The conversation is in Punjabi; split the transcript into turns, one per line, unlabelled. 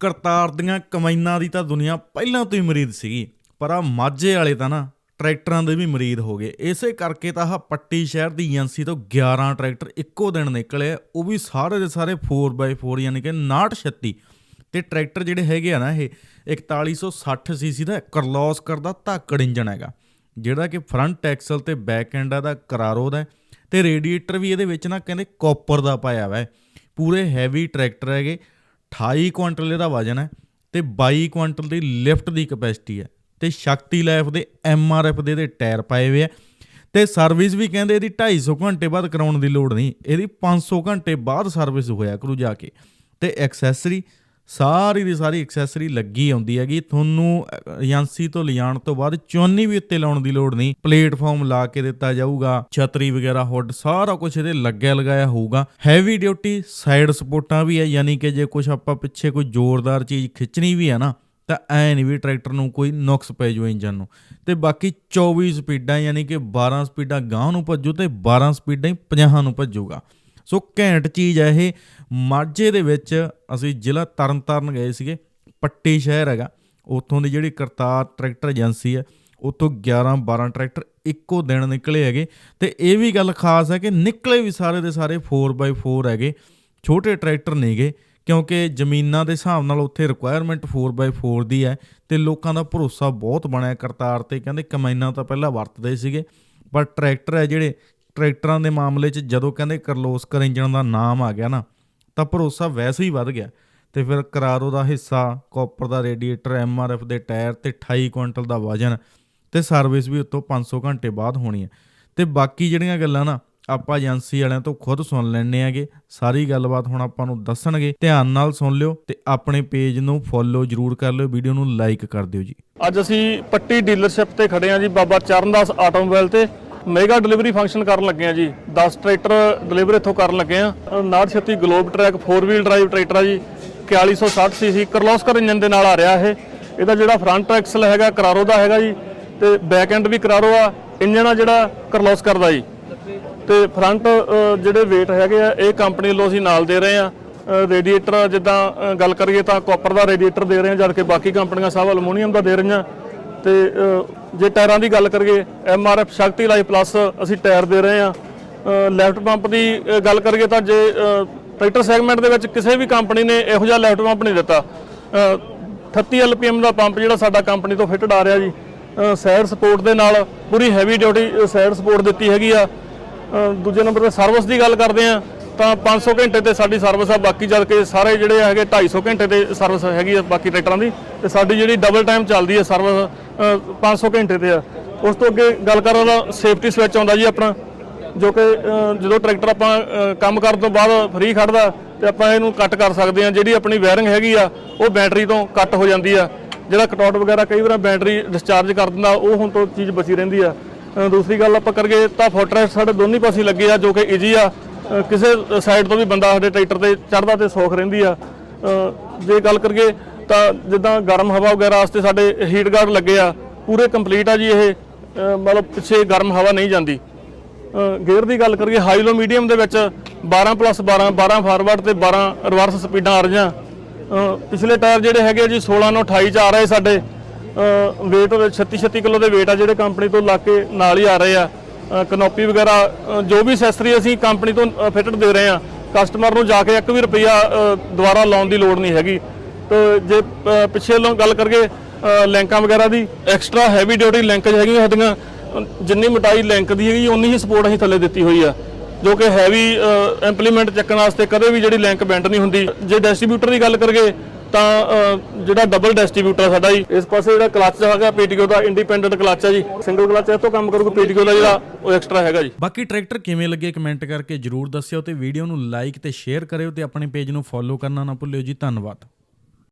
ਕਰਤਾਰ ਦੀਆਂ ਕਮਾਈਨਾਂ ਦੀ ਤਾਂ ਦੁਨੀਆ ਪਹਿਲਾਂ ਤੋਂ ਹੀ ਮਰੀਦ ਸੀਗੀ, ਪਰ ਆ ਮਾਝੇ ਵਾਲੇ ਤਾਂ ਨਾ ਟਰੈਕਟਰਾਂ ਦੇ ਵੀ ਮਰੀਦ ਹੋ ਗਏ। ਇਸੇ ਕਰਕੇ ਤਾਂ ਆਹ ਪੱਟੀ ਸ਼ਹਿਰ ਦੀ ਏਜੰਸੀ ਤੋਂ 11 ਟਰੈਕਟਰ ਇੱਕੋ ਦਿਨ ਨਿਕਲੇ ਉਹ ਵੀ ਸਾਰੇ ਦੇ ਸਾਰੇ 4x4 ਯਾਨੀ ਕਿ 6936 ਤੇ ਟਰੈਕਟਰ ਜਿਹੜੇ ਹੈਗੇ ਆ ਨਾ ਇਹ 4160 ਸੀਸੀ ਦਾ ਕਰਲੋਸ ਕਰਦਾ ਧਾਕੜ ਇੰਜਨ ਹੈਗਾ, ਜਿਹੜਾ ਕਿ ਫਰੰਟ ਐਕਸਲ ਤੇ ਬੈਕ ਐਂਡ ਦਾ ਕਰਾਰੋ ਦਾ ਹੈ, ਤੇ ਰੇਡੀਏਟਰ ਵੀ ਇਹਦੇ ਵਿੱਚ ਨਾ ਕਹਿੰਦੇ ਕਾਪਰ ਦਾ ਪਾਇਆ ਹੋਇਆ ਪੂਰੇ ਹੈਵੀ ਟਰੈਕਟਰ ਹੈਗੇ 28 ਕੁਇੰਟਲ ਇਹਦਾ ਵਜਨ ਹੈ ਤੇ 22 ਕੁਇੰਟਲ ਦੀ ਲਿਫਟ ਦੀ ਕਪੈਸਿਟੀ ਹੈ ਤੇ ਸ਼ਕਤੀ ਲਾਈਫ ਦੇ ਐਮਆਰਐਫ ਦੇ ਇਹਦੇ ਟਾਇਰ ਪਾਏ ਹੋਏ ਆ ਤੇ ਸਰਵਿਸ ਵੀ ਕਹਿੰਦੇ ਇਹਦੀ 250 ਘੰਟੇ ਬਾਅਦ ਕਰਾਉਣ ਦੀ ਲੋੜ ਨਹੀਂ, ਇਹਦੀ 500 ਘੰਟੇ ਬਾਅਦ ਸਰਵਿਸ ਹੋਇਆ ਕਰੂ ਜਾ ਕੇ ਤੇ ਐਕਸੈਸਰੀ ਸਾਰੀ ਦੀ ਸਾਰੀ ਐਕਸੈਸਰੀ ਲੱਗੀ ਆਉਂਦੀ ਹੈਗੀ। ਤੁਹਾਨੂੰ ਏਜੰਸੀ ਤੋਂ ਲਿਜਾਣ ਤੋਂ ਬਾਅਦ ਚੌਨੀ ਵੀ ਉੱਤੇ ਲਾਉਣ ਦੀ ਲੋੜ ਨਹੀਂ। ਪਲੇਟਫਾਰਮ ਲਾ ਕੇ ਦਿੱਤਾ ਜਾਊਗਾ, ਛਤਰੀ ਵਗੈਰਾ ਹੁੱਡ ਸਾਰਾ ਕੁਝ ਇਹਦੇ ਲੱਗਿਆ ਲਗਾਇਆ ਹੋਊਗਾ। ਹੈਵੀ ਡਿਊਟੀ ਸਾਈਡ ਸਪੋਰਟਾਂ ਵੀ ਹੈ, ਯਾਨੀ ਕਿ ਜੇ ਕੁਝ ਆਪਾਂ ਪਿੱਛੇ ਕੋਈ ਜ਼ੋਰਦਾਰ ਚੀਜ਼ ਖਿੱਚਣੀ ਵੀ ਹੈ ਨਾ, ਤਾਂ ਐ ਨਹੀਂ ਵੀ ਟਰੈਕਟਰ ਨੂੰ ਕੋਈ ਨੁਕਸ ਪੈ ਜਾਊ ਇੰਜਨ ਨੂੰ। ਤੇ ਬਾਕੀ 24 ਸਪੀਡਾਂ, ਯਾਨੀ ਕਿ 12 ਸਪੀਡਾਂ ਗਾਂਹ ਨੂੰ ਭੱਜੂ ਤੇ 12 ਸਪੀਡਾਂ ਹੀ 50 ਨੂੰ ਭੱਜੂਗਾ। ਸੋ ਘੈਂਟ ਚੀਜ਼ ਹੈ ਇਹ। ਮਾਝੇ ਦੇ ਵਿੱਚ ਅਸੀਂ ਜ਼ਿਲ੍ਹਾ ਤਰਨਤਾਰਨ ਗਏ ਸੀਗੇ, ਪੱਟੀ ਸ਼ਹਿਰ ਹੈਗਾ। ਉੱਥੋਂ ਦੀ ਜਿਹੜੀ ਕਰਤਾਰ ਟਰੈਕਟਰ ਏਜੰਸੀ ਹੈ ਉੱਥੋਂ 11 12 ਟਰੈਕਟਰ ਇੱਕੋ ਦਿਨ ਨਿਕਲੇ ਹੈਗੇ। ਤੇ ਇਹ ਵੀ ਗੱਲ ਖਾਸ ਹੈ ਕਿ ਨਿਕਲੇ ਵੀ ਸਾਰੇ ਦੇ ਸਾਰੇ 4x4 ਹੈਗੇ। ਛੋਟੇ ਟਰੈਕਟਰ ਨਹੀਂਗੇ ਕਿਉਂਕਿ ਜ਼ਮੀਨਾਂ ਦੇ ਹਿਸਾਬ ਨਾਲ ਉੱਥੇ ਰਿਕੁਆਇਰਮੈਂਟ 4x4 ਦੀ ਹੈ ਤੇ ਲੋਕਾਂ ਦਾ ਭਰੋਸਾ ਬਹੁਤ ਬਣਿਆ ਕਰਤਾਰ ਤੇ। ਕਹਿੰਦੇ ਕਮਾਈਨਾਂ ਤਾਂ ਪਹਿਲਾਂ ਵਰਤਦੇ ਸੀਗੇ, ਪਰ ਟਰੈਕਟਰ ਹੈ ਜਿਹੜੇ ਟਰੈਕਟਰਾਂ ਦੇ ਮਾਮਲੇ 'ਚ ਜਦੋਂ ਕਹਿੰਦੇ ਕਰਲੋਸਕਰ ਇੰਜਣ ਦਾ ਨਾਮ ਆ ਗਿਆ ਨਾ, ਤਾਂ ਭਰੋਸਾ ਵੈਸੇ ਹੀ ਵੱਧ ਗਿਆ। ਤੇ ਫਿਰ ਕਰਾਰੋ ਦਾ ਹਿੱਸਾ, ਕਾਪਰ ਦਾ ਰੇਡੀਏਟਰ ਐਮਆਰਐਫ ਦੇ ਟਾਇਰ ਤੇ 28 ਕੁਇੰਟਲ ਦਾ ਵਜਨ ਤੇ ਸਰਵਿਸ ਵੀ ਉੱਤੋਂ 500 ਘੰਟੇ ਬਾਅਦ ਹੋਣੀ ਹੈ। ਤੇ ਬਾਕੀ ਜਿਹੜੀਆਂ ਗੱਲਾਂ ਨਾ, ਆਪਾਂ ਏਜੰਸੀ ਵਾਲਿਆਂ ਤੋਂ ਖੁਦ ਸੁਣ ਲੈਣੇ ਆਗੇ ਸਾਰੀ ਗੱਲਬਾਤ ਹੁਣ ਆਪਾਂ ਨੂੰ ਦੱਸਣਗੇ। ਧਿਆਨ ਨਾਲ ਸੁਣ ਲਿਓ ਤੇ ਆਪਣੇ ਪੇਜ ਨੂੰ ਫੋਲੋ ਜਰੂਰ ਕਰ ਲਿਓ, ਵੀਡੀਓ ਨੂੰ ਲਾਈਕ ਕਰ ਦਿਓ ਜੀ।
ਅੱਜ ਅਸੀਂ ਪੱਟੀ ਡੀਲਰਸ਼ਿਪ ਤੇ ਖੜੇ ਹਾਂ ਜੀ, ਬਾਬਾ ਚਰਨਦਾਸ ਆਟੋਮੋਬਾਈਲ ਤੇ। ਮੈਗਾ ਡਿਲੀਵਰੀ ਫੰਕਸ਼ਨ ਕਰਨ ਲੱਗੇ ਹਾਂ ਜੀ। 10 ਟਰੈਕਟਰ ਡਿਲੀਵਰ ਇੱਥੋਂ ਕਰਨ ਲੱਗੇ ਹਾਂ 936 globe track 4 wheel drive tractor ਆ ਜੀ। 4160 ਸੀਸੀ ਕਰਲੋਸਕਰ ਇੰਜਨ ਦੇ ਨਾਲ ਆ ਰਿਹਾ ਇਹ। ਇਹਦਾ ਜਿਹੜਾ ਫਰੰਟ ਐਕਸਲ ਹੈਗਾ, ਕਰਾਰੋ ਦਾ ਹੈਗਾ ਜੀ। ਤੇ ਬੈਕ ਐਂਡ ਵੀ ਕਰਾਰੋ ਆ। ਇੰਜਨ ਆ ਜਿਹੜਾ ਕਰਲੋਸਕਰ ਦਾ ਜੀ। ਤੇ ਫਰੰਟ ਜਿਹੜੇ weight ਹੈਗੇ ਆ, ਇਹ ਕੰਪਨੀ ਵੱਲੋਂ ਅਸੀਂ ਨਾਲ ਦੇ ਰਹੇ ਆ। ਰੇਡੀਏਟਰ ਜਿੱਦਾਂ ਗੱਲ ਕਰੀਏ ਤਾਂ ਕਾਪਰ ਦਾ ਰੇਡੀਏਟਰ ਦੇ ਰਹੇ ਆ, ਜਦ ਕਿ ਬਾਕੀ ਕੰਪਨੀਆਂ ਸਭ ਅਲਮੋਨੀਅਮ ਦਾ ਦੇ ਰਹੀਆਂ। ਤੇ ਜੇ ਟਾਇਰਾਂ ਦੀ ਗੱਲ ਕਰੀਏ ਐਮਆਰਐਫ ਸ਼ਕਤੀ ਲਾਈ ਪਲੱਸ ਅਸੀਂ ਟਾਇਰ ਦੇ ਰਹੇ ਆ ਲੈਫਟ ਪੰਪ ਦੀ ਗੱਲ ਕਰੀਏ ਤਾਂ ਜੇ ਟਰੈਕਟਰ ਸੈਗਮੈਂਟ ਦੇ ਵਿੱਚ ਕਿਸੇ ਵੀ ਕੰਪਨੀ ਨੇ ਇਹੋ ਜਿਹਾ ਲੈਫਟ ਪੰਪ ਨਹੀਂ ਦਿੱਤਾ। ਅ, 38 ਐਲਪੀਐਮ ਦਾ ਪੰਪ ਜਿਹੜਾ ਸਾਡਾ ਕੰਪਨੀ ਤੋਂ ਫਿੱਟਡ ਆ ਰਿਹਾ ਜੀ। ਸਾਈਡ ਸਪੋਰਟ ਦੇ ਨਾਲ ਪੂਰੀ ਹੈਵੀ ਡਿਊਟੀ ਸਾਈਡ ਸਪੋਰਟ ਦਿੱਤੀ ਹੈਗੀ ਆ। ਦੂਜੇ ਨੰਬਰ ਤੇ ਸਰਵਿਸ ਦੀ ਗੱਲ ਕਰਦੇ ਆ ਤਾਂ 500 ਘੰਟੇ ਤੇ ਸਾਡੀ ਸਰਵਿਸ ਆ, ਬਾਕੀ ਜਦ ਕਿ ਸਾਰੇ ਜਿਹੜੇ ਹੈਗੇ 250 ਘੰਟੇ ਤੇ ਸਰਵਿਸ ਹੈਗੀ ਆ ਬਾਕੀ ਟਰੈਕਟਰਾਂ ਦੀ। ਤੇ ਸਾਡੀ ਜਿਹੜੀ ਡਬਲ ਟਾਈਮ ਚੱਲਦੀ ਹੈ ਸਰਵਿਸ 500 ਘੰਟੇ ਤੇ ਆ। ਉਸ ਤੋਂ ਅੱਗੇ ਗੱਲ ਕਰਾਂ ਤਾਂ ਸੇਫਟੀ ਸਵਿਚ ਆਉਂਦਾ ਜੀ ਆਪਣਾ, ਜੋ ਕਿ ਜਦੋਂ ਟਰੈਕਟਰ ਆਪਾਂ ਕੰਮ ਕਰਨ ਤੋਂ ਬਾਅਦ ਫ੍ਰੀ ਖੜਦਾ ਤੇ ਆਪਾਂ ਇਹਨੂੰ ਕੱਟ ਕਰ ਸਕਦੇ ਆ। ਜਿਹੜੀ ਆਪਣੀ ਵਾਇਰਿੰਗ ਹੈਗੀ ਆ, ਉਹ ਬੈਟਰੀ ਤੋਂ ਕੱਟ ਹੋ ਜਾਂਦੀ ਆ। ਜਿਹੜਾ ਕਟਾਊਟ ਵਗੈਰਾ ਕਈ ਵਾਰ ਬੈਟਰੀ ਡਿਸਚਾਰਜ ਕਰ ਦਿੰਦਾ, ਉਹ ਹੁਣ ਤੋਂ ਚੀਜ਼ ਬਚੀ ਰਹਿੰਦੀ ਆ। ਦੂਸਰੀ ਗੱਲ ਆਪਾਂ ਕਰੀਏ, ਤਾਂ ਫੋਟਰੈਸ ਸਾਡੇ ਦੋਨੇ ਪਾਸੇ ਲੱਗੇ ਆ, ਜੋ ਕਿ ਈਜੀ ਆ। ਕਿਸੇ ਸਾਈਡ ਤੋਂ ਵੀ ਬੰਦਾ ਸਾਡੇ ਟਰੈਕਟਰ ਤੇ ਚੜਦਾ ਤੇ ਸੌਖ ਰਹਿੰਦੀ ਆ। ਜੇ ਗੱਲ ਕਰੀਏ ਤਾਂ ਜਿੱਦਾਂ ਗਰਮ ਹਵਾ ਵਗੈਰਾ ਵਾਸਤੇ ਸਾਡੇ ਹੀਟ ਗਾਰਡ ਲੱਗੇ ਆ, ਪੂਰੇ ਕੰਪਲੀਟ ਆ ਜੀ ਇਹ ਮਤਲਬ ਪਿੱਛੇ ਗਰਮ ਹਵਾ ਨਹੀਂ ਜਾਂਦੀ। ਗੇਅਰ ਦੀ ਗੱਲ ਕਰੀਏ ਹਾਈ ਲੋ ਮੀਡੀਅਮ ਦੇ ਵਿੱਚ 12 ਪਲੱਸ 12 12 ਫਾਰਵਰਡ ਤੇ 12 ਰਿਵਰਸ ਸਪੀਡਾਂ ਆ ਰਹੀਆਂ। ਪਿਛਲੇ ਟਾਇਰ ਜਿਹੜੇ ਹੈਗੇ ਆ ਜੀ 16 ਨੂੰ 28 ਚ ਆ ਰਹੇ ਸਾਡੇ। weight 36 36 ਕਿਲੋ ਦੇ weight ਆ ਜਿਹੜੇ ਕੰਪਨੀ ਤੋਂ ਲਾ ਕੇ ਨਾਲ ਹੀ ਆ ਰਹੇ ਆ। ਕਨੋਪੀ ਵਗੈਰਾ ਜੋ ਵੀ ਅਸੈਸਰੀ ਅਸੀਂ ਕੰਪਨੀ ਤੋਂ ਫਿਟਡ ਦੇ ਰਹੇ ਆ ਕਸਟਮਰ ਨੂੰ ਜਾ ਕੇ ਇੱਕ ਵੀ ਰੁਪਈਆ ਦੁਬਾਰਾ ਲਾਉਣ ਦੀ ਲੋੜ ਨਹੀਂ ਹੈਗੀ। ਤੇ ਜੇ ਪਿੱਛੇ ਲੋ ਗੱਲ ਕਰੀਏ ਲੈਂਕਾਂ ਵਗੈਰਾ ਦੀ ਐਕਸਟਰਾ ਹੈਵੀ ਡਿਊਟੀ ਲੈਂਕਜ ਹੈਗੀਆਂ ਸਾਡੀਆਂ ਜਿੰਨੀ ਮੋਟਾਈ ਲੈਂਕ ਦੀ ਹੈਗੀ ਉਨੀ ਹੀ ਸਪੋਰਟ ਅਸੀਂ ਥੱਲੇ ਦਿੱਤੀ ਹੋਈ ਆ, ਜੋ ਕਿ ਹੈਵੀ ਇੰਪਲੀਮੈਂਟ ਚੱਕਣ ਵਾਸਤੇ ਕਦੇ ਵੀ ਜਿਹੜੀ ਲਿੰਕ ਬੈਂਡ ਨਹੀਂ ਹੁੰਦੀ। ਜੇ ਡਿਸਟ੍ਰੀਬਿਊਟਰ ਦੀ ਗੱਲ ਕਰੀਏ ਤਾਂ ਜਿਹੜਾ ਡਬਲ ਡਿਸਟ੍ਰੀਬਿਊਟਰ ਆ ਸਾਡਾ ਜੀ, ਇਸ ਪਾਸੇ ਜਿਹੜਾ ਕਲੱਚ ਹੈਗਾ ਪੀਟੀਓ ਦਾ ਇੰਡੀਪੈਂਡੈਂਟ ਕਲੱਚ ਆ ਜੀ। ਸਿੰਗਲ ਕਲੱਚ ਇਹ ਤੋਂ ਕੰਮ ਕਰੂਗਾ ਪੀਟੀਓ ਦਾ ਜਿਹੜਾ ਉਹ ਐਕਸਟਰਾ ਹੈਗਾ ਜੀ।
ਬਾਕੀ ਟਰੈਕਟਰ ਕਿਵੇਂ ਲੱਗੇ ਕਮੈਂਟ ਕਰਕੇ ਜਰੂਰ ਦੱਸਿਓ ਤੇ ਵੀਡੀਓ ਨੂੰ ਲਾਈਕ ਤੇ ਸ਼ੇਅਰ ਕਰਿਓ ਤੇ ਆਪਣੇ ਪੇਜ ਨੂੰ ਫੋਲੋ ਕਰਨਾ ਨਾ ਭੁੱਲਿਓ ਜੀ, ਧੰਨਵਾਦ।